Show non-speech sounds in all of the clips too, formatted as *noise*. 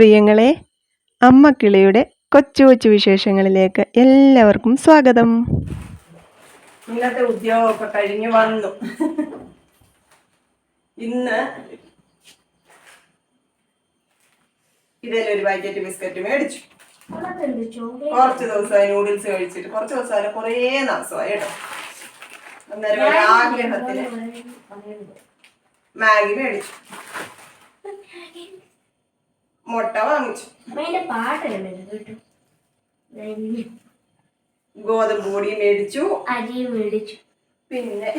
പ്രിയങ്ങളെ അമ്മ കിളിയുടെ കൊച്ചു കൊച്ചു വിശേഷങ്ങളിലേക്ക് എല്ലാവർക്കും സ്വാഗതം. ഇന്നത്തെ ഉദ്യോഗമൊക്കെ കഴിഞ്ഞു വന്നു. ഇന്ന് ഒരു പാക്കറ്റ് ബിസ്ക്കറ്റ് മേടിച്ചു. കുറച്ച് ദിവസമായി നൂഡിൽസ് കഴിച്ചിട്ട് കുറച്ച് ദിവസമായി കുറേ ദിവസമായി അന്നേരം ആഗ്രഹത്തിന് മാഗി മേടിച്ചു. മുട്ട വാങ്ങിച്ചു. ഗോതമ്പ് പൊടി മേടിച്ചു. അരി മേടിച്ചു. പിന്നെ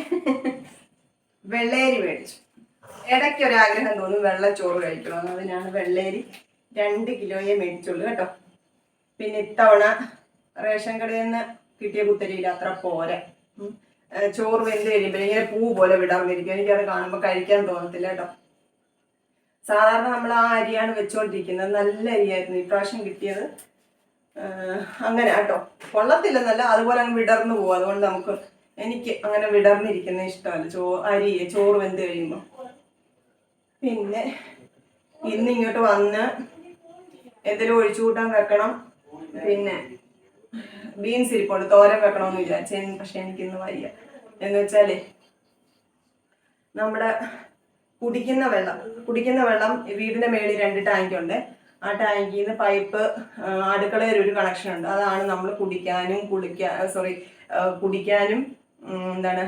വെള്ളേരി മേടിച്ചു. ഇടയ്ക്ക് ഒരാഗ്രഹം തോന്നും വെള്ള ചോറ് കഴിക്കണം അതിനാണ് വെള്ളേരി രണ്ട് കിലോയെ മേടിച്ചുള്ളൂ കേട്ടോ. പിന്നെ ഇത്തവണ റേഷൻ കടയിൽ നിന്ന് കിട്ടിയ കുത്തരിയിൽ അത്ര പോരെ. ചോറ് വെന്ത് കഴിയുമ്പോൾ ഇങ്ങനെ പൂ പോലെ വിടാൻ വിടർന്നിരിക്കും എനിക്കത് കാണുമ്പോൾ കഴിക്കാൻ തോന്നത്തില്ല കേട്ടോ. സാധാരണ നമ്മൾ ആ അരിയാണ് വെച്ചുകൊണ്ടിരിക്കുന്നത് നല്ല അരിയായിരുന്നു. ഇപ്രാവശ്യം കിട്ടിയത് അങ്ങനെ കേട്ടോ. കൊള്ളത്തില്ലെന്നല്ല അതുപോലെ അങ്ങ് വിടർന്നു പോകും. അതുകൊണ്ട് നമുക്ക് എനിക്ക് അങ്ങനെ വിടർന്നിരിക്കുന്ന ഇഷ്ടമല്ല. ചോ അരി ചോറ് വെന്ത് കഴിയുമ്പോൾ പിന്നെ ഇന്ന് ഇങ്ങോട്ട് വന്ന് എന്തെങ്കിലും ഒഴിച്ചു കൂട്ടാൻ വെക്കണം. പിന്നെ ബീൻസ് ഇരിപ്പുണ്ട്. തോരൻ വെക്കണമെന്ന് വിചാരിച്ചു. പക്ഷെ എനിക്കിന്ന് വയ്യ. എന്ന് വെച്ചാലേ നമ്മുടെ കുടിക്കുന്ന വെള്ളം കുടിക്കുന്ന വെള്ളം വീടിന്റെ മേളിൽ രണ്ട് ടാങ്ക് ഉണ്ട്. ആ ടാങ്കിൽ നിന്ന് പൈപ്പ് അടുക്കളയിൽ ഒരു കണക്ഷൻ ഉണ്ട്. അതാണ് നമ്മൾ കുടിക്കാനും കുളിക്കാൻ സോറി കുടിക്കാനും എന്താണ്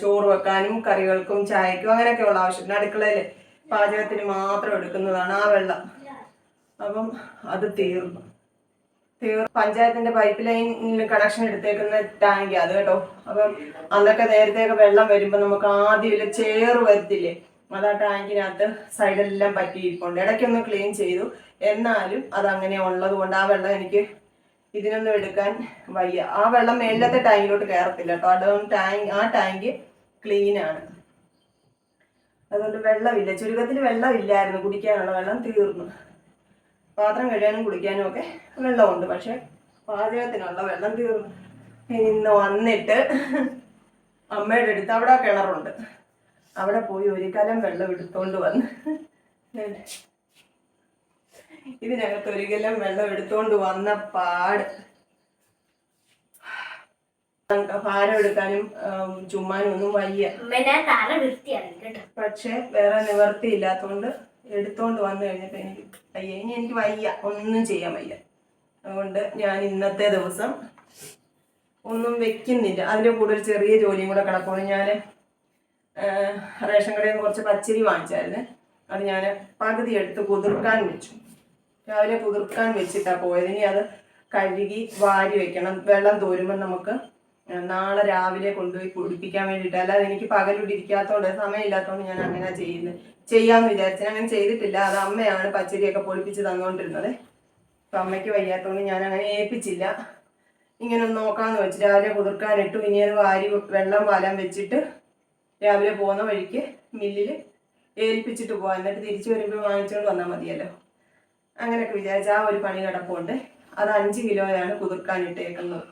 ചോറ് വെക്കാനും കറികൾക്കും ചായക്കും അങ്ങനെയൊക്കെയുള്ള ആവശ്യത്തിന് അടുക്കളയിൽ പാചകത്തിന് മാത്രം എടുക്കുന്നതാണ് ആ വെള്ളം. അപ്പം അത് തീർന്നു. തീർ പഞ്ചായത്തിന്റെ പൈപ്പ് ലൈനിൽ കണക്ഷൻ എടുത്തേക്കുന്ന ടാങ്ക് അത് കേട്ടോ. അപ്പം അന്നൊക്കെ നേരത്തെയൊക്കെ വെള്ളം വരുമ്പോൾ നമുക്ക് ആദ്യം ഇല്ല ചേറ് വരത്തില്ലേ? അത് ആ ടാങ്കിനകത്ത് സൈഡെല്ലാം പറ്റിയിരിപ്പുണ്ട് ഇടയ്ക്കൊന്ന് ക്ലീൻ ചെയ്തു. എന്നാലും അത് അങ്ങനെ ഉള്ളത് കൊണ്ട് ആ വെള്ളം എനിക്ക് ഇതിനൊന്നും എടുക്കാൻ വയ്യ. ആ വെള്ളം മേലത്തെ ടാങ്കിലോട്ട് കയറത്തില്ല കേട്ടോ. അതും ടാങ്ക് ആ ടാങ്ക് ക്ലീൻ ആണ് അതുകൊണ്ട് വെള്ളമില്ല. ചുരുക്കത്തിൽ വെള്ളമില്ലായിരുന്നു. കുടിക്കാനുള്ള വെള്ളം തീർന്നു. പാത്രം കഴുകാനും കുടിക്കാനും ഒക്കെ വെള്ളമുണ്ട്. പക്ഷെ പാചകത്തിനുള്ള വെള്ളം തീർന്നു. ഇനി ഇന്ന് വന്നിട്ട് അമ്മയുടെ അടുത്ത് അവിടെ കിണറുണ്ട്. അവിടെ പോയി ഒരു കലം വെള്ളം എടുത്തോണ്ട് വന്ന്. ഇതിനകത്ത് ഒരു കലം വെള്ളം എടുത്തോണ്ട് വന്ന പാട്. ഭാരം എടുക്കാനും ചുമ്മാനും ഒന്നും വയ്യ. പക്ഷെ വേറെ നിവർത്തി ഇല്ലാത്തോണ്ട് എടുത്തോണ്ട് വന്നു കഴിഞ്ഞിട്ട് എനിക്ക് വയ്യ ഇനി എനിക്ക് വയ്യ. ഒന്നും ചെയ്യാൻ വയ്യ. അതുകൊണ്ട് ഞാൻ ഇന്നത്തെ ദിവസം ഒന്നും വെക്കുന്നില്ല. അതിന്റെ കൂടെ ഒരു ചെറിയ ജോലിയും കൂടെ കിടക്കുകയാണ് ഞാൻ റേഷൻ കടയിൽ നിന്ന് കുറച്ച് പച്ചരി വാങ്ങിച്ചായിരുന്നു. അത് ഞാൻ പകുതി എടുത്ത് കുതിർക്കാൻ വെച്ചു. രാവിലെ കുതിർക്കാൻ വെച്ചിട്ടാണ് പോയത്. ഇനി അത് കഴുകി വാരി വെക്കണം. വെള്ളം തോരുമ്പോൾ നമുക്ക് നാളെ രാവിലെ കൊണ്ടുപോയി കുടിപ്പിക്കാൻ വേണ്ടിയിട്ട്. അല്ലാതെ എനിക്ക് പകലിവിടെ ഇരിക്കാത്തതുകൊണ്ട് സമയമില്ലാത്തതുകൊണ്ട് ഞാൻ അങ്ങനെ ചെയ്യുന്നത് ചെയ്യാമെന്ന് വിചാരിച്ചു. അങ്ങനെ ചെയ്തിട്ടില്ല. അത് അമ്മയാണ് പച്ചരിയൊക്കെ പൊളിപ്പിച്ച് തന്നുകൊണ്ടിരുന്നത് അപ്പം അമ്മയ്ക്ക് വയ്യാത്തതുകൊണ്ട് ഞാൻ അങ്ങനെ ഏൽപ്പിച്ചില്ല. ഇങ്ങനെ ഒന്ന് നോക്കാമെന്ന് വെച്ച് രാവിലെ കുതിർക്കാനിട്ടു ഇനി അത് വാരി വെള്ളം വാലാൻ വെച്ചിട്ട് രാവിലെ പോകുന്ന വഴിക്ക് മില്ലിൽ ഏൽപ്പിച്ചിട്ട് പോകാം എന്നിട്ട് തിരിച്ചു വരുമ്പോൾ വാങ്ങിച്ചുകൊണ്ട് വന്നാൽ മതിയല്ലോ. അങ്ങനെയൊക്കെ വിചാരിച്ച ആ ഒരു പണി കിടപ്പുണ്ട് അത് അഞ്ച് കിലോയാണ് കുതിർക്കാനിട്ടേക്കുന്നത്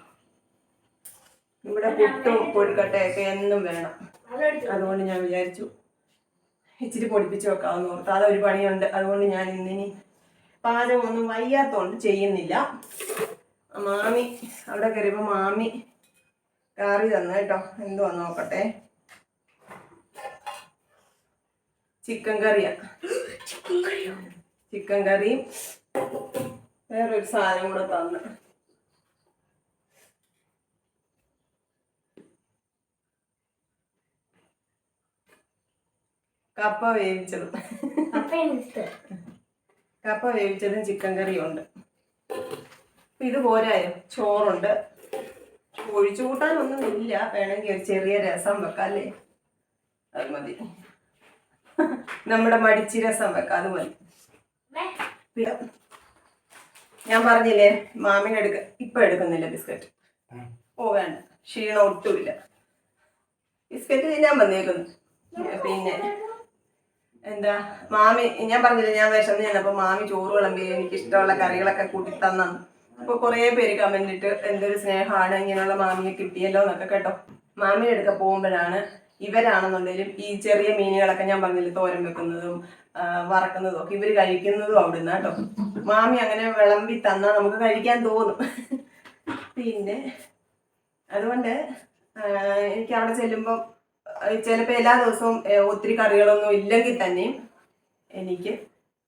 ഇവിടെ പുട്ടും പൊടിക്കട്ടയൊക്കെ എന്നും വേണം. അതുകൊണ്ട് ഞാൻ വിചാരിച്ചു ഇച്ചിരി പൊടിപ്പിച്ചു വെക്കാമെന്ന് ഓർത്ത്. അതൊരു പണിയുണ്ട്. അതുകൊണ്ട് ഞാൻ ഇന്നിനി പാചകമൊന്നും വയ്യാത്തതുകൊണ്ട് ചെയ്യുന്നില്ല. മാമി അവിടെ കയറിയപ്പോൾ മാമി കറി തന്നു കേട്ടോ. എന്തുവാ നോക്കട്ടെ. ചിക്കൻ കറിയാ. ചിക്കൻ കറിയും? വേറൊരു സാധനം കൂടെ തന്ന്. കപ്പ വേവിച്ചതും. കപ്പ വേവിച്ചതും ചിക്കൻ കറിയും ഉണ്ട്. ഇത് പോരായോ ചോറുണ്ട്. ഒഴിച്ചു കൂട്ടാനൊന്നും ഇല്ല. വേണമെങ്കിൽ ഒരു ചെറിയ രസം വെക്കാം അല്ലേ? അത് മതി. നമ്മുടെ മടിച്ചി രസം വെക്കാം അത് മതി ഞാൻ പറഞ്ഞില്ലേ മാമിന് എടുക്ക ഇപ്പൊ എടുക്കുന്നില്ല ബിസ്ക്കറ്റ്. ഓ വേണ്ട. ക്ഷീണം ഒട്ടുമില്ല. ബിസ്ക്കറ്റ് ഞാൻ വന്നേക്കുന്നു. പിന്നെ എന്താ മാമി ഞാൻ പറഞ്ഞില്ലേ ഞാൻ വിഷം ഞാൻ അപ്പൊ മാമി ചോറ് വിളമ്പി എനിക്ക് ഇഷ്ടമുള്ള കറികളൊക്കെ കൂട്ടി തന്നാണ്. അപ്പൊ കുറേ പേര് കമന്റ് ഇട്ട് എന്തൊരു സ്നേഹമാണ് ഇങ്ങനെയുള്ള മാമിയെ കിട്ടിയല്ലോ എന്നൊക്കെ കേട്ടോ. മാമിയുടെ അടുക്ക പോകുമ്പോഴാണ് ഇവരാണെന്നുണ്ടെങ്കിലും ഈ ചെറിയ മീനുകളൊക്കെ ഞാൻ പറഞ്ഞില്ല തോരൻ വെക്കുന്നതും വറക്കുന്നതും ഒക്കെ ഇവർ കഴിക്കുന്നതും അവിടുന്ന് കേട്ടോ. മാമി അങ്ങനെ വിളമ്പി തന്നാൽ നമുക്ക് കഴിക്കാൻ തോന്നും. പിന്നെ അതുകൊണ്ട് എനിക്ക് അവിടെ ചെല്ലുമ്പം ചിലപ്പോൾ എല്ലാ ദിവസവും ഒത്തിരി കറികളൊന്നും ഇല്ലെങ്കിൽ തന്നെയും എനിക്ക്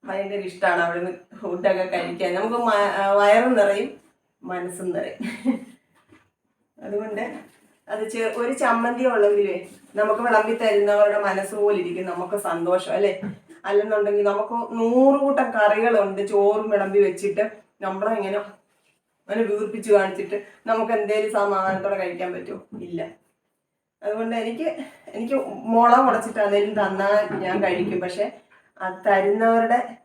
ഭയങ്കര ഇഷ്ടമാണ് അവിടെ നിന്ന് ഫുഡൊക്കെ കഴിക്കാൻ. നമുക്ക് വയറും നിറയും മനസ്സും നിറയും. അതുകൊണ്ട് അത് ഒരു ചമ്മന്തി ഉള്ളെങ്കിലേ നമുക്ക് വിളമ്പി തരുന്നവരുടെ മനസ്സ് പോലെ ഇരിക്കും. നമുക്ക് സന്തോഷം അല്ലെ? അല്ലെന്നുണ്ടെങ്കിൽ നമുക്ക് നൂറുകൂട്ടം കറികളുണ്ട് ചോറും വിളമ്പി വെച്ചിട്ട് നമ്മളെ ഇങ്ങനെ അങ്ങനെ വീർപ്പിച്ച് കാണിച്ചിട്ട് നമുക്ക് എന്തേലും സമാധാനത്തോടെ കഴിക്കാൻ പറ്റുമോ? ഇല്ല. അതുകൊണ്ട് എനിക്ക് എനിക്ക് മുളം ഉടച്ചിട്ട് അതേലും തന്നാൽ ഞാൻ കഴിക്കും. പക്ഷെ അത് തരുന്നവരുടെ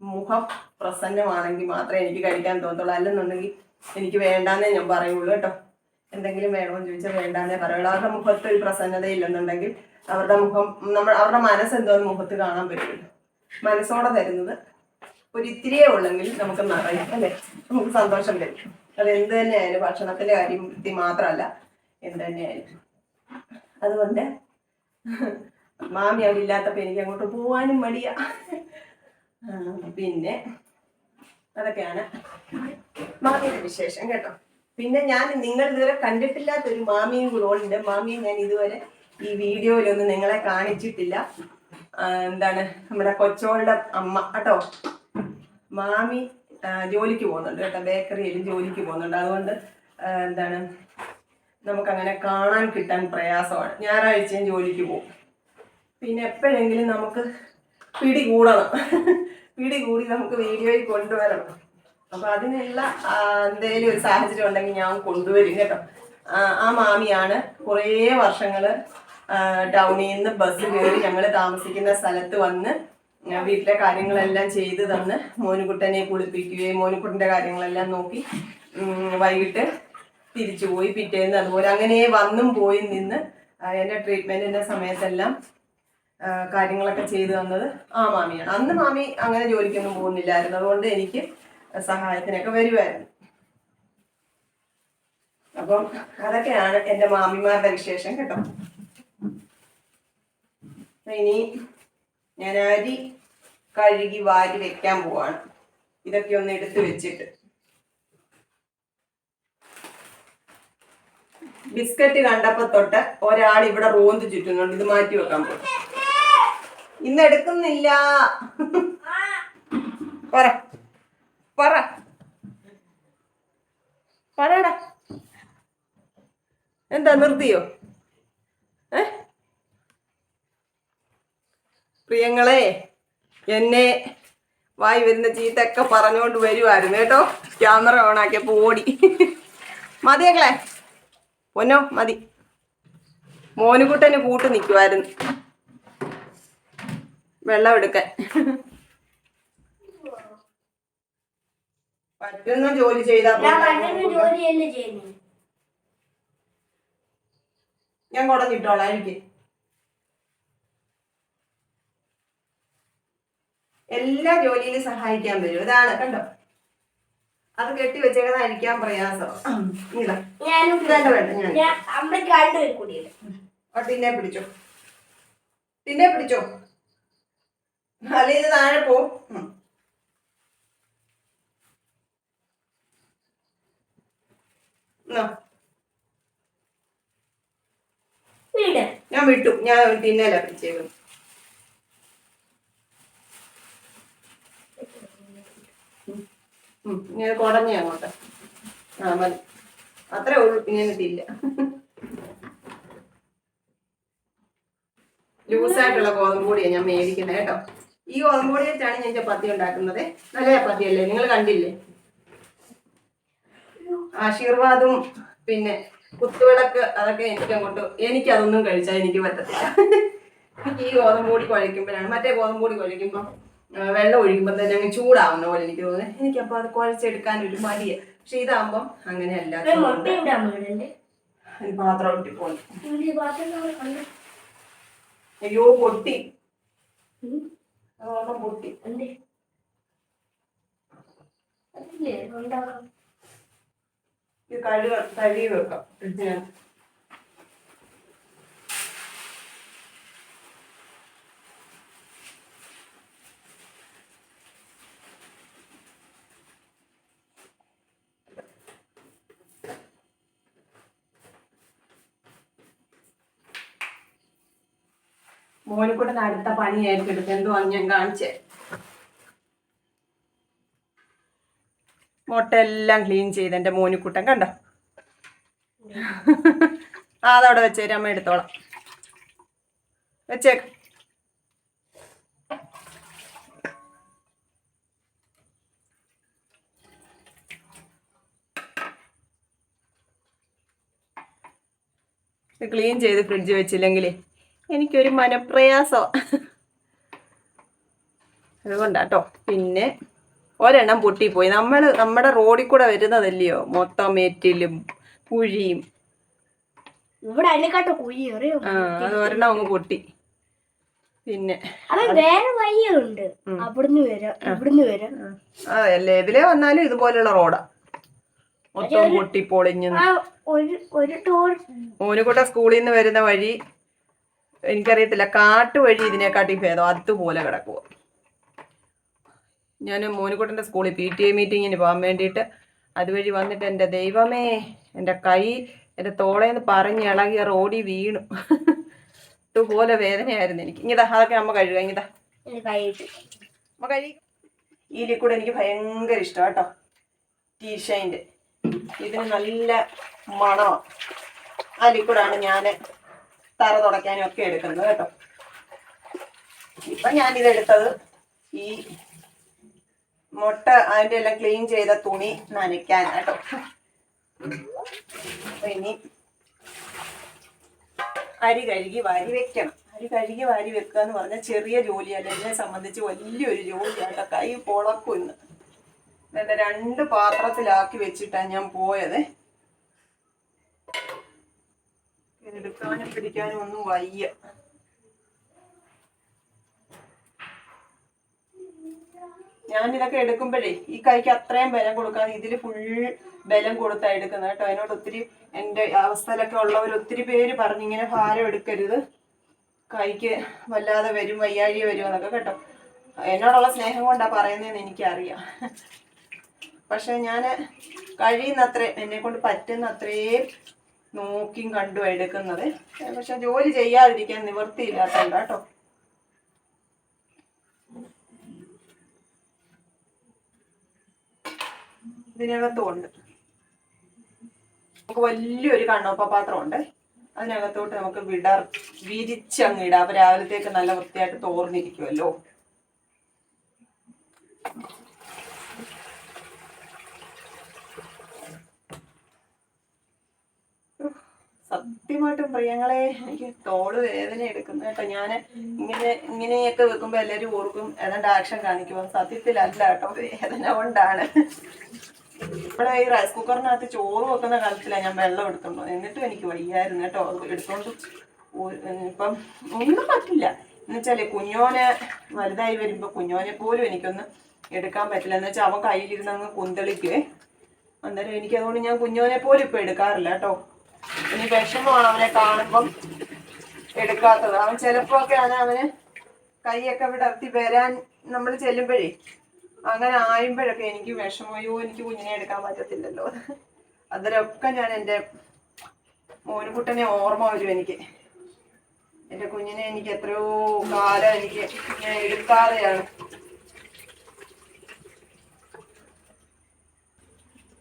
മുഖം പ്രസന്നമാണെങ്കിൽ മാത്രമേ എനിക്ക് കഴിക്കാൻ തോന്നുള്ളൂ അല്ലെന്നുണ്ടെങ്കിൽ എനിക്ക് വേണ്ടാന്നേ ഞാൻ പറയുള്ളൂ കേട്ടോ. എന്തെങ്കിലും വേണമെന്ന് ചോദിച്ചാൽ വേണ്ടാന്നേ പറയുള്ളൂ അവരുടെ മുഖത്ത് ഒരു പ്രസന്നതയില്ലെന്നുണ്ടെങ്കിൽ അവരുടെ മുഖം നമ്മൾ അവരുടെ മനസ്സ് എന്തോന്ന് മുഖത്ത് കാണാൻ പറ്റുള്ളൂ മനസ്സോടെ തരുന്നത് ഒരു ഇത്തിരിയേ ഉള്ളെങ്കിൽ നമുക്ക് നിറയും അല്ലേ? നമുക്ക് സന്തോഷം തരും അത് എന്ത് തന്നെയായാലും ഭക്ഷണത്തിന്റെ കാര്യം മാത്രമല്ല എന്ത് തന്നെയായാലും. അതുകൊണ്ട് മാമി അവിടെ ഇല്ലാത്തപ്പോ എനിക്ക് അങ്ങോട്ട് പോവാനും മടിയ. പിന്നെ അതൊക്കെയാണ് മാമിയുടെ വിശേഷം കേട്ടോ. പിന്നെ ഞാൻ നിങ്ങൾ ഇതുവരെ കണ്ടിട്ടില്ലാത്ത ഒരു മാമിയും കൂടെ ഉണ്ട്. മാമിയെ ഞാൻ ഇതുവരെ ഈ വീഡിയോയിലൊന്നും നിങ്ങളെ കാണിച്ചിട്ടില്ല. എന്താണ് നമ്മുടെ കൊച്ചോളുടെ അമ്മ. കേട്ടോ? മാമി ജോലിക്ക് പോകുന്നുണ്ട് കേട്ടോ. ബേക്കറിയിൽ ജോലിക്ക് പോകുന്നുണ്ട്. അതുകൊണ്ട് എന്താണ് നമുക്കങ്ങനെ കാണാൻ കിട്ടാൻ പ്രയാസമാണ്. ഞായറാഴ്ചയും ജോലിക്ക് പോകും. പിന്നെ എപ്പോഴെങ്കിലും നമുക്ക് പിടി കൂടണം *laughs* പിടി കൂടി നമുക്ക് വീഡിയോയിൽ കൊണ്ടുവരണം. അപ്പൊ അതിനുള്ള എന്തെങ്കിലും ഒരു സാഹചര്യം ഉണ്ടെങ്കിൽ ഞാൻ കൊണ്ടുവരും കേട്ടോ. ആ, മാമിയാണ് കുറേ വർഷങ്ങൾ ടൗണിൽ നിന്ന് ബസ് കയറി ഞങ്ങൾ താമസിക്കുന്ന സ്ഥലത്ത് വന്ന് വീട്ടിലെ കാര്യങ്ങളെല്ലാം ചെയ്ത് തന്ന് മോനുകുട്ടനെ കുളിപ്പിക്കുകയും മോനുകുട്ടന്റെ കാര്യങ്ങളെല്ലാം നോക്കി വൈകിട്ട് തിരിച്ചു പോയി പിറ്റേന്ന് അതുപോലെ അങ്ങനെ വന്നും പോയി നിന്ന് എന്റെ ട്രീറ്റ്മെന്റിന്റെ സമയത്തെല്ലാം കാര്യങ്ങളൊക്കെ ചെയ്തു തന്നത് ആ മാമിയാണ്. അന്ന് മാമി അങ്ങനെ ജോലിക്കൊന്നും പോകുന്നില്ലായിരുന്നു. അതുകൊണ്ട് എനിക്ക് സഹായത്തിനൊക്കെ വരുമായിരുന്നു അപ്പം അതൊക്കെയാണ് എന്റെ മാമിമാരുടെ വിശേഷം കേട്ടോ. ഇനി ഞാൻ അരി കഴുകി വാരി വെക്കാൻ പോവാണ്. ഇതൊക്കെ ഒന്ന് എടുത്തു വെച്ചിട്ട്. ബിസ്ക്കറ്റ് കണ്ടപ്പോ തൊട്ട് ഒരാൾ ഇവിടെ റോന്ത് ചുറ്റുന്നുണ്ട്. ഇത് മാറ്റി വെക്കാൻ പോകും ഇന്ന് എടുക്കുന്നില്ല. പറ പറ. പറയടാ. എന്താ നിർത്തിയോ? ഏ? പ്രിയങ്ങളെ എന്നെ വായി വരുന്ന ചീത്തൊക്കെ പറഞ്ഞുകൊണ്ട് വരുമായിരുന്നു കേട്ടോ. ക്യാമറ ഓണാക്കിയപ്പോ ഓടി. മതിയങ്ങളെ പൊന്നോ മതി. മോനുകുട്ടന് കൂട്ട് നിൽക്കുമായിരുന്നു വെള്ളം എടുക്കാൻ. പറ്റുന്ന ജോലി ചെയ്താൽ ഞാൻ കുടഞ്ഞിട്ടോളാം എനിക്ക്. എല്ലാ ജോലിയിലും സഹായിക്കാൻ വരും ഇതാണ് കണ്ടോ? അത് കെട്ടി വെച്ചേക്കുന്നതായിരിക്കാൻ പ്രയാസം. ടിന്നെ പിടിച്ചോ. പിന്നെ പിടിച്ചോ. അല്ലെ ഇത് താഴെ പോവും. ഞാൻ വിട്ടു. ഞാൻ തിന്നല പിടിച്ചേക്കും ഇങ്ങനെ കുടഞ്ഞേ അങ്ങോട്ട്. ആ മതി. അത്രേ ഉള്ളൂ. ഇങ്ങനെ ഇല്ല ലൂസായിട്ടുള്ള ഗോതമ്പ് പൊടിയാണ് ഞാൻ മേടിക്കുന്നത് കേട്ടോ. ഈ ഗോതമ്പ് പൊടി വെച്ചാണ് ഞാൻ ചപ്പാത്തി ഉണ്ടാക്കുന്നത്. നല്ല ചപ്പാത്തി അല്ലേ നിങ്ങൾ കണ്ടില്ലേ? ആശീർവാദും പിന്നെ കുത്തുവിളക്ക് അതൊക്കെ എനിക്ക് അങ്ങോട്ട് എനിക്ക് അതൊന്നും കഴിച്ചാൽ എനിക്ക് പറ്റത്തില്ല. ഈ ഗോതമ്പ് പൊടി കുഴയ്ക്കുമ്പോഴാണ് മറ്റേ ഗോതമ്പ് പൊടി കുഴയ്ക്കുമ്പോൾ വെള്ളം ഒഴിക്കുമ്പോൾ തന്നെ അങ്ങ് ചൂടാവുന്ന പോലെ എനിക്ക് തോന്നുന്നത് എനിക്കപ്പോൾ അത് കുഴച്ചെടുക്കാൻ ഒരു മടിയ. പക്ഷെ ഇതാകുമ്പം അങ്ങനെയല്ല. പാത്രം ഇട്ടി പോയി. അയ്യോ പൊട്ടി. പൊട്ടി. ഈ കഴുക കഴുകി വെക്കാം. മോനിക്കൂടെ അടുത്ത പണിയായിരിക്കും എടുത്ത് എന്തോ ഞാൻ കാണിച്ചേ? മുട്ട എല്ലാം ക്ലീൻ ചെയ്ത് എന്റെ മോനിക്കുട്ടൻ കണ്ടോ? ആ അതവിടെ വെച്ചേര് അമ്മ എടുത്തോളാം. വെച്ചേക്ക. ക്ലീൻ ചെയ്ത് ഫ്രിഡ്ജ് വെച്ചില്ലെങ്കിൽ എനിക്കൊരു മനപ്രയാസം. അതുകൊണ്ടാട്ടോ പിന്നെ ഒരെണ്ണം പൊട്ടിപ്പോയി. നമ്മൾ നമ്മുടെ റോഡിൽ കൂടെ വരുന്നതല്ലയോ? മൊത്തം മേറ്റിലും കുഴിയും ഇവിടെ അതിനെക്കാട്ട് കുഴി ആ അത് ഒരെണ്ണം അങ്ങ് പൊട്ടി. പിന്നെ വേറെ വഴിയുണ്ട് അവിടുന്ന് വരാം ഇവിടുന്ന് വരാം. ആ. അല്ലേ? ഇതിലേ വന്നാലും ഇതുപോലുള്ള റോഡാ. മൊത്തം പൊട്ടി പൊളിഞ്ഞു മോനുകൂട്ട സ്കൂളിൽ നിന്ന് വരുന്ന വഴി എനിക്കറിയത്തില്ല. കാട്ടു വഴി ഇതിനെക്കാട്ടി ഭേദം. അതുപോലെ കിടക്കുക ഞാൻ മോനുകൂട്ടന്റെ സ്കൂളിൽ പി ടി എ മീറ്റിങ്ങിന് പോകാൻ വേണ്ടിയിട്ട്. അതുവഴി വന്നിട്ട് എന്റെ ദൈവമേ എന്റെ കൈ എന്റെ തോളേന്ന് പറഞ്ഞ് ഇളകിയ റോഡി വീണു. ഇതുപോലെ വേദനയായിരുന്നു എനിക്ക്. ഇങ്ങിതാ അതൊക്കെ അമ്മ കഴുകുക ഇങ്ങിതാ കൈയിട്ട് അമ്മ കഴുകി. ഈ ലിക്വിഡ് എനിക്ക് ഭയങ്കര ഇഷ്ടം കേട്ടോ. ടീഷൈന്റെ ഇതിന് നല്ല മണമാണ് ആ ലിക്വിഡാണ് ഞാൻ തറ തുടയ്ക്കാനും ഒക്കെ എടുക്കുന്നത് കേട്ടോ. ഇപ്പം ഞാനിതെടുത്തത് ഈ മുട്ട അതിന്റെ എല്ലാം ക്ലീൻ ചെയ്ത തുണി നനയ്ക്കാൻ കേട്ടോ. ഇനി അരി കഴുകി വാരി വെക്കണം. അരി കഴുകി വാരി വെക്കുക എന്ന് പറഞ്ഞാൽ ചെറിയ ജോലിയല്ല. എന്നെ സംബന്ധിച്ച് വലിയൊരു ജോലിയാട്ടോ. കൈ പൊളക്കും ഇന്ന് എന്നിട്ട് രണ്ട് പാത്രത്തിലാക്കി വെച്ചിട്ടാണ് ഞാൻ പോയത്. എടുക്കാനും പിടിക്കാനും ഒന്നും വയ്യ. ഞാൻ ഇതൊക്കെ എടുക്കുമ്പോഴേ ഈ കൈക്ക് അത്രയും ബലം കൊടുക്കാതെ ഇതിൽ ഫുൾ ബലം കൊടുത്താ എടുക്കുന്നത് കേട്ടോ. അതിനോട് ഒത്തിരി എന്റെ അവസ്ഥയിലൊക്കെ ഉള്ളവർ ഒത്തിരി പേര് പറഞ്ഞു ഇങ്ങനെ ഭാരം എടുക്കരുത്. കൈക്ക് വല്ലാതെ വരും വയ്യാഴി വരും എന്നൊക്കെ കേട്ടോ. എന്നോടുള്ള സ്നേഹം കൊണ്ടാണ് പറയുന്നതെന്ന് എനിക്കറിയാം. പക്ഷെ ഞാൻ കഴിയുന്നത്ര എന്നെ കൊണ്ട് പറ്റുന്ന അത്രയും നോക്കിയും കണ്ടും എടുക്കുന്നത്. പക്ഷെ ജോലി ചെയ്യാതിരിക്കാൻ നിവൃത്തിയില്ലാത്തതുകൊണ്ട് കേട്ടോ. ഇതിനകത്തും ഉണ്ട് നമുക്ക് വലിയൊരു കണ്ണോപ്പ പാത്രമുണ്ട്. അതിനകത്തോട്ട് നമുക്ക് വിടർ വിരിച്ചങ്ങ് ഇടാം. അപ്പൊ രാവിലത്തേക്ക് നല്ല വൃത്തിയായിട്ട് തോർന്നിരിക്കുമല്ലോ സത്യമായിട്ടും പ്രിയങ്ങളെ എനിക്ക് തോൾ വേദന എടുക്കുന്നു കേട്ടോ. ഞാൻ ഇങ്ങനെ ഇങ്ങനെയൊക്കെ വെക്കുമ്പോൾ എല്ലാരും ഓർക്കും ഏതാണ്ട് ആക്ഷൻ കാണിക്കുമ്പോൾ സത്യത്തിലല്ല കേട്ടോ. വേദന കൊണ്ടാണ്. ഇവിടെ ഈ റൈസ് കുക്കറിനകത്ത് ചോറ് വെക്കുന്ന കാലത്തിലാണ് ഞാൻ വെള്ളം എടുത്തോണ്ടോ എന്നിട്ടും എനിക്ക് വയ്യായിരുന്നു കേട്ടോ. അത് എടുത്തോണ്ട് ഇപ്പം ഒന്നും പറ്റില്ല. എന്നുവെച്ചാൽ കുഞ്ഞോനെ വലുതായി വരുമ്പോ കുഞ്ഞോനെ പോലും എനിക്കൊന്ന് എടുക്കാൻ പറ്റില്ല. എന്ന് വെച്ചാൽ അവൻ കയ്യിലിരുന്ന് അങ്ങ് കുന്തളിക്കുവേ. അന്നേരം എനിക്ക് അതുകൊണ്ട് ഞാൻ കുഞ്ഞോനെ പോലും ഇപ്പൊ എടുക്കാറില്ല കേട്ടോ. ഇനി വിഷമമാണ് അവനെ കാണുമ്പം എടുക്കാത്തത്. അവൻ ചിലപ്പോ ഒക്കെ ആണ് അവന് കൈയൊക്കെ വിടർത്തി വരാൻ നമ്മൾ ചെല്ലുമ്പോഴേ അങ്ങനെ ആയുമ്പോഴൊക്കെ എനിക്ക് വിഷമയോ എനിക്ക് കുഞ്ഞിനെ എടുക്കാൻ പറ്റത്തില്ലല്ലോ. അതിലൊക്കെ ഞാൻ എന്റെ മോനുകുട്ടനെ ഓർമ്മ വരും എനിക്ക്. എന്റെ കുഞ്ഞിനെ എനിക്ക് എത്രയോ കാലം എനിക്ക് ഞാൻ എടുക്കാതെയാണ്.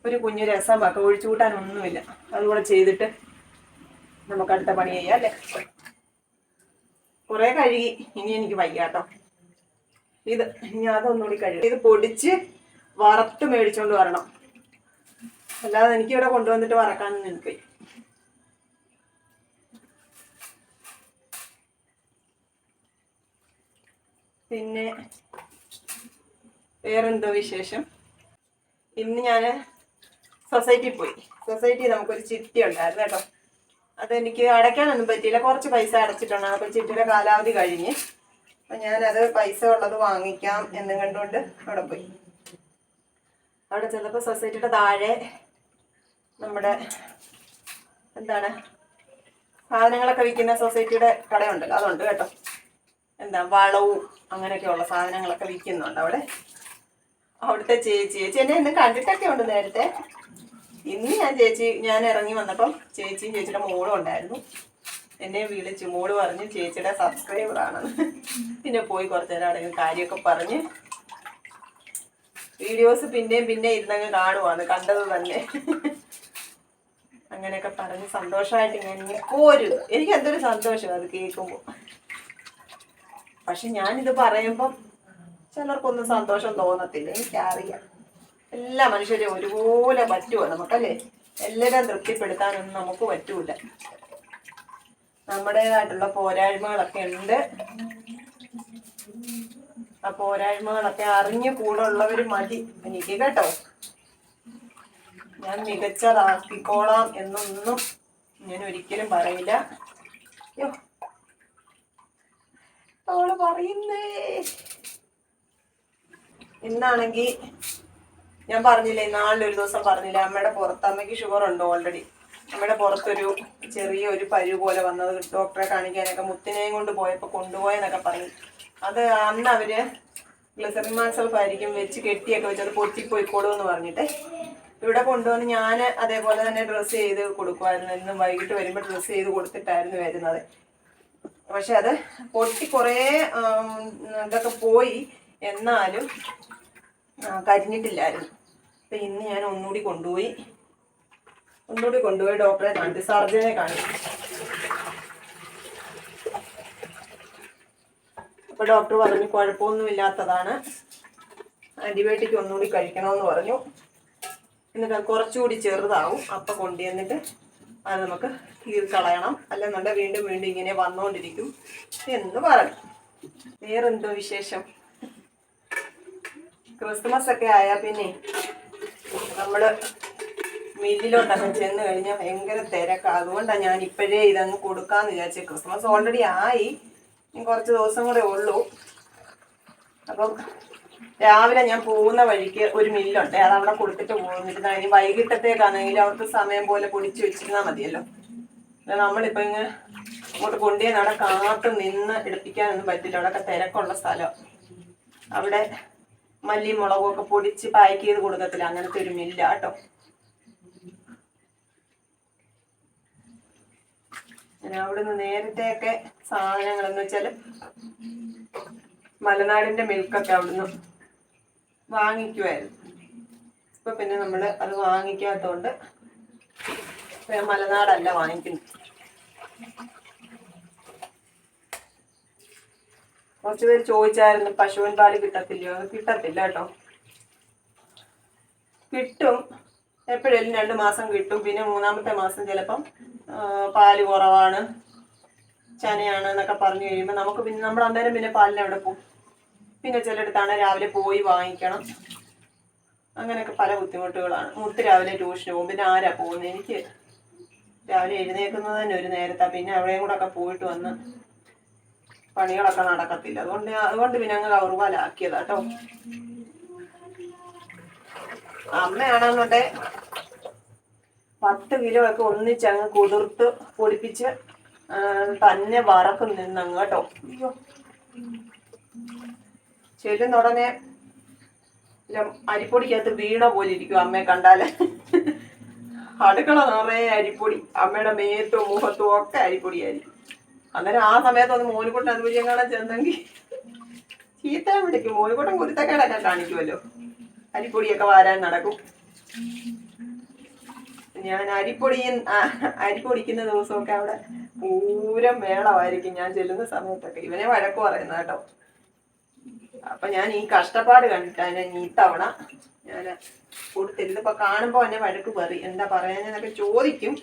ഒരു കുഞ്ഞു രസമാക്ക ഒഴിച്ചു കൂട്ടാനൊന്നുമില്ല. അതുകൂടെ ചെയ്തിട്ട് നമുക്ക് അടുത്ത പണി ചെയ്യാം അല്ലേ? കുറെ കഴുകി. ഇനി എനിക്ക് വയ്യാട്ടോ. ഇത് ഇനി അതൊന്നുകൂടി കഴിയും. ഇത് പൊടിച്ച് വറുത്ത് മേടിച്ചോണ്ട് വരണം. അല്ലാതെ എനിക്ക് ഇവിടെ കൊണ്ടുവന്നിട്ട് വറക്കാനൊന്നും എനിക്ക് പിന്നെ വേറെന്തോ വിശേഷം? ഇന്ന് ഞാൻ സൊസൈറ്റിയിൽ പോയി. സൊസൈറ്റി നമുക്കൊരു ചിട്ടി ഉണ്ടായിരുന്നു കേട്ടോ. അതെനിക്ക് അടയ്ക്കാനൊന്നും പറ്റിയില്ല. കുറച്ച് പൈസ അടച്ചിട്ടുണ്ട് അപ്പോൾ ചിട്ടിയുടെ കാലാവധി കഴിഞ്ഞ്. അപ്പം ഞാനത് പൈസ ഉള്ളത് വാങ്ങിക്കാം എന്ന് കണ്ടുകൊണ്ട് അവിടെ പോയി. അവിടെ ചെന്നപ്പോൾ സൊസൈറ്റിയുടെ താഴെ നമ്മുടെ എന്താണ് സാധനങ്ങളൊക്കെ വിൽക്കുന്ന സൊസൈറ്റിയുടെ കടയുണ്ടല്ലോ അതുണ്ട് കേട്ടോ. എന്താ വളവും അങ്ങനെയൊക്കെയുള്ള സാധനങ്ങളൊക്കെ വിൽക്കുന്നുണ്ട് അവിടെ. അവിടുത്തെ ചേച്ചി ചേച്ചി എന്നെ ഇന്ന് കണ്ടിട്ടൊക്കെ ഉണ്ട് നേരത്തെ. ഇന്ന് ഞാൻ ചേച്ചി ഞാൻ ഇറങ്ങി വന്നപ്പം ചേച്ചിയും ചേച്ചിയുടെ മോളും ഉണ്ടായിരുന്നു. എന്നെ വിളിച്ച് മോൾ പറഞ്ഞു ചേച്ചിയുടെ സബ്സ്ക്രൈബർ ആണെന്ന്. പിന്നെ പോയി കുറച്ചു നേരം അവിടെ കാര്യമൊക്കെ പറഞ്ഞ് വീഡിയോസ് പിന്നെയും പിന്നെ ഇരുന്നങ്ങ് കാണുവാണ് കണ്ടത് തന്നെ. അങ്ങനെയൊക്കെ പറഞ്ഞ് സന്തോഷമായിട്ട് ഇങ്ങനെ പോരുക എനിക്ക് എന്തൊരു സന്തോഷം അത് കേൾക്കുമ്പോൾ പക്ഷെ ഞാനിത് പറയുമ്പം ചിലർക്കൊന്നും സന്തോഷം തോന്നത്തില്ല എനിക്കറിയാം. എല്ലാ മനുഷ്യരെയും ഒരുപോലെ പറ്റുമോ നമുക്കല്ലേ? എല്ലാവരും തൃപ്തിപ്പെടുത്താനൊന്നും നമുക്ക് പറ്റൂല. നമ്മുടേതായിട്ടുള്ള പോരായ്മകളൊക്കെ ഉണ്ട്. ആ പോരായ്മകളൊക്കെ അറിഞ്ഞു കൂടെ ഉള്ളവർ മതി. എനിക്ക് കേട്ടോ. ഞാൻ മികച്ചതാക്കിക്കോളാം എന്നൊന്നും ഞാൻ ഒരിക്കലും പറയില്ല. അവൾ പറയുന്നേ. ഇന്നാണെങ്കിൽ ഞാൻ പറഞ്ഞില്ലേ നാളിൽ ഒരു ദിവസം പറഞ്ഞില്ല അമ്മയുടെ പുറത്തമ്മയ്ക്ക് ഷുഗർ ഉണ്ട് ഓൾറെഡി അമ്മയുടെ പുറത്തൊരു ചെറിയ ഒരു പരു പോലെ വന്നത് ഡോക്ടറെ കാണിക്കാനൊക്കെ മുത്തിനെയും കൊണ്ട് പോയപ്പോൾ കൊണ്ടുപോയെന്നൊക്കെ പറഞ്ഞു. അത് അന്ന് അവർ ഗ്ലിസറിൻ മാസൽഫ് ആയിരിക്കും വെച്ച് കെട്ടിയൊക്കെ വെച്ച് അത് പൊട്ടിപ്പോയിക്കോളൂ എന്ന് പറഞ്ഞിട്ട് ഇവിടെ കൊണ്ടുവന്ന് ഞാൻ അതേപോലെ തന്നെ ഡ്രസ്സ് ചെയ്ത് കൊടുക്കുമായിരുന്നു ഇന്നും വൈകിട്ട് വരുമ്പോൾ ഡ്രസ്സ് ചെയ്ത് കൊടുത്തിട്ടായിരുന്നു വരുന്നത്. പക്ഷെ അത് പൊട്ടി കുറേ ഇതൊക്കെ പോയി. എന്നാലും കരിഞ്ഞിട്ടില്ലായിരുന്നു. അപ്പം ഇന്ന് ഞാൻ ഒന്നുകൂടി കൊണ്ടുപോയി. ഒന്നുകൂടി കൊണ്ടുപോയി ഡോക്ടറെ കാണിച്ചു സർജനെ കാണിച്ചു അപ്പൊ ഡോക്ടർ പറഞ്ഞു കുഴപ്പമൊന്നുമില്ലാത്തതാണ്. ആന്റിബയോട്ടിക് ഒന്നുകൂടി കഴിക്കണമെന്ന് പറഞ്ഞു. എന്നിട്ട് കുറച്ചുകൂടി ചെറുതാവും. അപ്പൊ കൊണ്ടുവന്നിട്ട് അത് നമുക്ക് കളയണം അല്ലെന്നുണ്ടെങ്കിൽ വീണ്ടും വീണ്ടും ഇങ്ങനെ വന്നുകൊണ്ടിരിക്കും എന്ന് പറഞ്ഞു. വേറെന്തോ വിശേഷം? ക്രിസ്മസ് ഒക്കെ ആയാൽ പിന്നെ നമ്മൾ മില്ലിലോട്ടൊക്കെ ചെന്ന് കഴിഞ്ഞാൽ ഭയങ്കര തിരക്കാണ് അതുകൊണ്ടാണ് ഞാൻ ഇപ്പോഴേ ഇതങ്ങ് കൊടുക്കാന്ന് വിചാരിച്ചു. ക്രിസ്മസ് ഓൾറെഡി ആയി. കുറച്ച് ദിവസം കൂടെ ഉള്ളൂ. അപ്പം രാവിലെ ഞാൻ പോകുന്ന വഴിക്ക് ഒരു മില്ലുണ്ട്. അത് അവിടെ കൊടുത്തിട്ട് പോകുന്നിട്ട് ഇനി വൈകിട്ടത്തേക്കാണെങ്കിൽ അവർക്ക് സമയം പോലെ പൊടിച്ചു വെച്ചിരുന്നാൽ മതിയല്ലോ. നമ്മളിപ്പോ ഇങ്ങനെ അങ്ങോട്ട് കൊണ്ടുപോയി അവിടെ കാത്തു നിന്ന് എടുപ്പിക്കാനൊന്നും പറ്റില്ല. അവിടെയൊക്കെ തിരക്കുള്ള സ്ഥലം. അവിടെ മല്ലി മുളകും ഒക്കെ പൊടിച്ച് പാക്ക് ചെയ്ത് കൊടുക്കത്തില്ല. അങ്ങനത്തെ ഒരു മില്ല കേട്ടോ ഞാൻ അവിടുന്ന് നേരത്തെയൊക്കെ സാധനങ്ങൾ എന്ന് വെച്ചാൽ മലനാടിന്റെ മിൽക്കൊക്കെ അവിടുന്ന് വാങ്ങിക്കുമായിരുന്നു ഇപ്പൊ പിന്നെ നമ്മൾ അത് വാങ്ങിക്കാത്തോണ്ട് ഇപ്പൊ മലനാടല്ല വാങ്ങിക്കുന്നു കുറച്ച് പേര് ചോദിച്ചായിരുന്നു പശുവിൻ പാൽ കിട്ടത്തില്ലയോ കിട്ടത്തില്ല കേട്ടോ. കിട്ടും. എപ്പോഴേലും രണ്ട് മാസം കിട്ടും. പിന്നെ മൂന്നാമത്തെ മാസം ചിലപ്പം പാൽ കുറവാണ് ചനയാണ് എന്നൊക്കെ പറഞ്ഞു കഴിയുമ്പോൾ നമുക്ക് പിന്നെ നമ്മൾ അന്നേരം പിന്നെ പാലിന് അവിടെ പോകും? പിന്നെ ചിലയിടത്താണ് രാവിലെ പോയി വാങ്ങിക്കണം. അങ്ങനെയൊക്കെ പല ബുദ്ധിമുട്ടുകളാണ്. മുത്ത് രാവിലെ ട്യൂഷന് പോകും. പിന്നെ ആരാ പോകുന്നത്? എനിക്ക് രാവിലെ എഴുന്നേക്കുന്നത് തന്നെ ഒരു നേരത്താണ് പിന്നെ അവിടെയും കൂടെ ഒക്കെ പോയിട്ട് വന്ന് പണികളൊക്കെ നടക്കത്തില്ല. അതുകൊണ്ട് അതുകൊണ്ട് പിന്നെ അങ്ങ് കൗർവാലാക്കിയതാട്ടോ അമ്മയാണെന്നുണ്ടെ പത്ത് കിലോ ഒക്കെ ഒന്നിച്ചങ്ങ് കുതിർത്ത് പൊടിപ്പിച്ച് തന്നെ വറക്കും നിന്നങ്ങ് കേട്ടോ. അയ്യോ. ചെല്ലുന്ന ഉടനെ ഇല്ല, അരിപ്പൊടിക്കകത്ത് വീണ പോലെ ഇരിക്കും അമ്മയെ കണ്ടാൽ. അടുക്കള നിറയെ അരിപ്പൊടി അമ്മയുടെ മേത്തും മുഖത്തും ഒക്കെ അരിപ്പൊടിയായിരിക്കും. അന്നേരം ആ സമയത്ത് ഒന്ന് മോനുകുട്ടൻ അതുവഴിയും കാണാൻ ചെന്നെങ്കിൽ ചീത്ത വിളിക്കും. മോനുകുട്ടൻ കുരുത്തക്കേടൊക്കെ കാണിക്കുമല്ലോ അരിപ്പൊടിയൊക്കെ വാരാൻ നടക്കും. ഞാൻ അരിപ്പൊടിയും ആ, അരിപ്പൊടിക്കുന്ന ദിവസമൊക്കെ അവിടെ പൂരം മേളമായിരിക്കും. ഞാൻ ചെല്ലുന്ന സമയത്തൊക്കെ ഇവനെ വഴക്ക് പറയുന്ന കേട്ടോ. അപ്പൊ ഞാൻ ഈ കഷ്ടപ്പാട് കണ്ടിട്ടാണ് ഈ തവണ ഞാൻ കൊടുത്തിരുന്നത് ഇപ്പൊ കാണുമ്പോ എന്നെ വഴക്ക് പറയും. എന്താ പറയാനെന്നൊക്കെ ചോദിക്കും.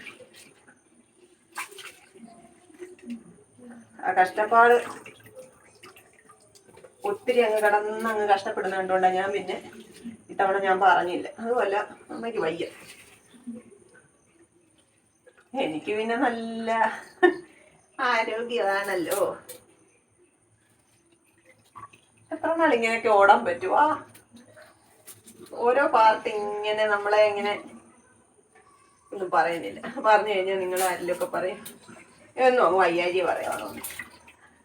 ആ കഷ്ടപ്പാട് ഒത്തിരി അങ്ങ് കടന്ന് അങ്ങ് കഷ്ടപ്പെടുന്ന ഞാൻ പിന്നെ ഇത്തവണ ഞാൻ പറഞ്ഞില്ല. അതുമല്ല അമ്മയ്ക്ക് വയ്യ. എനിക്ക് പിന്നെ നല്ല ആരോഗ്യമാണല്ലോ എത്ര നാൾ ഇങ്ങനെയൊക്കെ ഓടാൻ പറ്റുവാ? ഓരോ പാർട്ട് ഇങ്ങനെ നമ്മളെ ഇങ്ങനെ ഒന്നും പറയുന്നില്ല. പറഞ്ഞു കഴിഞ്ഞാൽ നിങ്ങൾ ആരിലൊക്കെ പറയും? എന്നോ വയ്യാജി പറയാണോ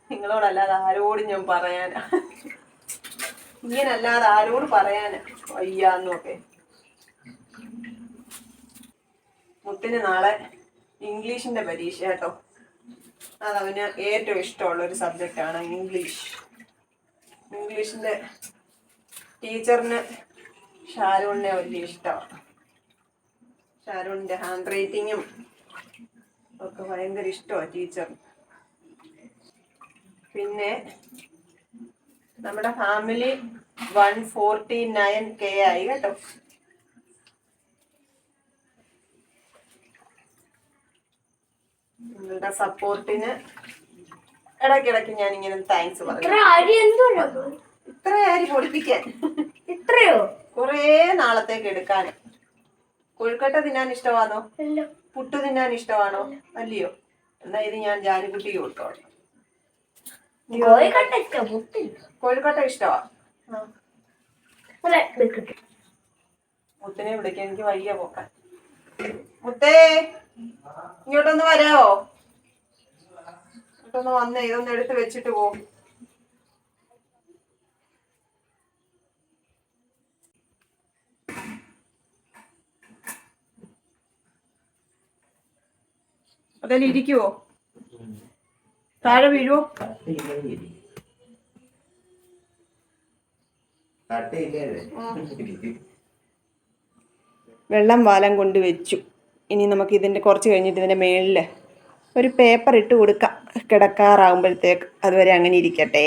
നിങ്ങളോടല്ലാതെ ആരോടും ഞാൻ പറയാനാ. ഇങ്ങനല്ലാതെ ആരോട് പറയാൻ വയ്യാന്നൊക്കെ മുത്തിന് നാളെ ഇംഗ്ലീഷിന്റെ പരീക്ഷ കേട്ടോ അതവന് ഏറ്റവും ഇഷ്ടമുള്ള ഒരു സബ്ജക്റ്റാണ് ഇംഗ്ലീഷ്. ഇംഗ്ലീഷിന്റെ ടീച്ചറിന് ഷാരൂണിനെ വലിയ ഇഷ്ടമാണ് ഷാരൂണിന്റെ ഹാൻഡ് റൈറ്റിങ്ങും ഒക്കെ ഭയങ്കര ഇഷ്ടമാണ് ടീച്ചർ പിന്നെ നമ്മുടെ family one forty nine K ആയി കേട്ടോ. നിങ്ങളുടെ സപ്പോർട്ടിന് ഇടയ്ക്കിടയ്ക്ക് ഞാൻ ഇങ്ങനെ താങ്ക്സ് പറയും. ഇത്ര അരി പൊടിപ്പിക്കാൻ. ഇത്രയോ? കൊറേ നാളത്തേക്ക് എടുക്കാൻ. കൊഴുക്കട്ട തിന്നാൻ ഇഷ്ടമാണോ? പുട്ട് തിന്നാൻ ഇഷ്ടമാണോ? അല്ലയോ. എന്നാ ഇത് ഞാൻ ജാനുകുട്ടി കൊടുത്തോളാം. കോഴിക്കട്ട ഇഷ്ടം മുട്ടില്ല. കൊഴുക്കട്ട ഇഷ്ടമാ മുത്തിനെ വിളിക്കാൻ എനിക്ക് വയ്യ പോക്കാൻ. മുത്തേ ഇങ്ങോട്ടൊന്ന് വരാവോ ഇങ്ങോട്ടൊന്ന് വന്നേ ഇതൊന്ന് എടുത്ത് വെച്ചിട്ട് പോ. അതിൽ ഇരിക്കുവോ? താഴെ വീഴോ വെള്ളം വാലം കൊണ്ട് വെച്ചു. ഇനി നമുക്ക് ഇതിന്റെ കുറച്ച് കഴിഞ്ഞിട്ട് ഇതിന്റെ മേളിൽ ഒരു പേപ്പർ ഇട്ട് കൊടുക്കാം. കിടക്കാറാകുമ്പോഴത്തേക്ക് അതുവരെ അങ്ങനെ ഇരിക്കട്ടെ.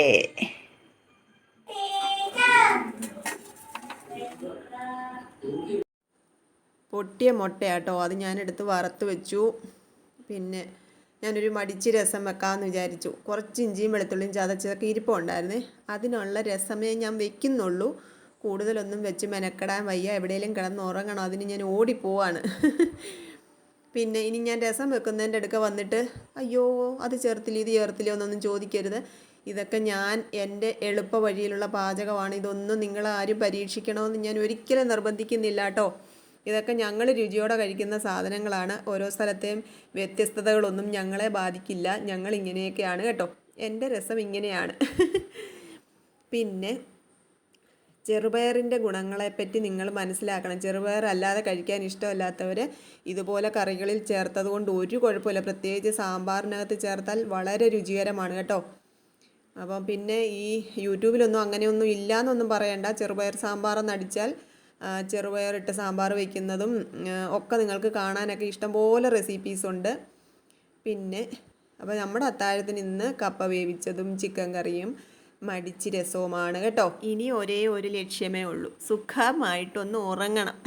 പൊട്ടിയ മുട്ടയാട്ടോ. അത് ഞാനെടുത്ത് വറുത്ത് വെച്ചു. പിന്നെ ഞാനൊരു മടിച്ച് രസം വെക്കാമെന്ന് വിചാരിച്ചു. കുറച്ച് ഇഞ്ചിയും വെളുത്തുള്ളിയും ചതച്ചതൊക്കെ ഇരിപ്പുണ്ടായിരുന്നേ. അതിനുള്ള രസമേ ഞാൻ വെക്കുന്നുള്ളൂ. കൂടുതലൊന്നും വെച്ച് മെനക്കെടാൻ വയ്യ. എവിടെയെങ്കിലും കിടന്ന് ഉറങ്ങണം. അതിന് ഞാൻ ഓടിപ്പോവാണ് പിന്നെ ഇനി ഞാൻ രസം വെക്കുന്നതിന്റെ അടുക്ക വന്നിട്ട് അയ്യോ അത് ചേർത്തില്ല ഇത് ചേർത്തില്ല എന്നൊന്നും ചോദിക്കരുത്. ഇതൊക്കെ ഞാൻ എന്റെ എളുപ്പ വഴിയിലുള്ള പാചകമാണ്. ഇതൊന്നും നിങ്ങൾ ആരും പരീക്ഷിക്കണമെന്ന് ഞാൻ ഒരിക്കലും നിർബന്ധിക്കുന്നില്ല കേട്ടോ. ഇതൊക്കെ ഞങ്ങൾ രുചിയോടെ കഴിക്കുന്ന സാധനങ്ങളാണ്. ഓരോ സ്ഥലത്തെയും വ്യത്യസ്തതകളൊന്നും ഞങ്ങളെ ബാധിക്കില്ല. ഞങ്ങൾ ഇങ്ങനെയൊക്കെയാണ് കേട്ടോ. എന്റെ രസം ഇങ്ങനെയാണ്. പിന്നെ ചെറുപയറിന്റെ ഗുണങ്ങളെപ്പറ്റി നിങ്ങൾ മനസ്സിലാക്കണം. ചെറുപയർ അല്ലാതെ കഴിക്കാൻ ഇഷ്ടമല്ലാത്തവർ ഇതുപോലെ കറികളിൽ ചേർത്തത് കൊണ്ട് ഒരു കുഴപ്പമില്ല. പ്രത്യേകിച്ച് സാമ്പാറിനകത്ത് ചേർത്താൽ വളരെ രുചികരമാണ് കേട്ടോ. അപ്പം പിന്നെ ഈ യൂട്യൂബിലൊന്നും അങ്ങനെയൊന്നും ഇല്ലയെന്നൊന്നും പറയണ്ട. ചെറുപയർ സാമ്പാർ ആ, ചെറുപയറിട്ട് സാമ്പാർ വയ്ക്കുന്നതും ഒക്കെ നിങ്ങൾക്ക് കാണാനൊക്കെ ഇഷ്ടംപോലെ റെസിപ്പീസ് ഉണ്ട്. പിന്നെ അപ്പോൾ നമ്മുടെ അത്താഴത്തിന് ഇന്ന് കപ്പ വേവിച്ചതും ചിക്കൻ കറിയും മടിച്ച് രസവുമാണ് കേട്ടോ. ഇനി ഒരേ ഒരു ലക്ഷ്യമേ ഉള്ളൂ. സുഖമായിട്ടൊന്ന് ഉറങ്ങണം.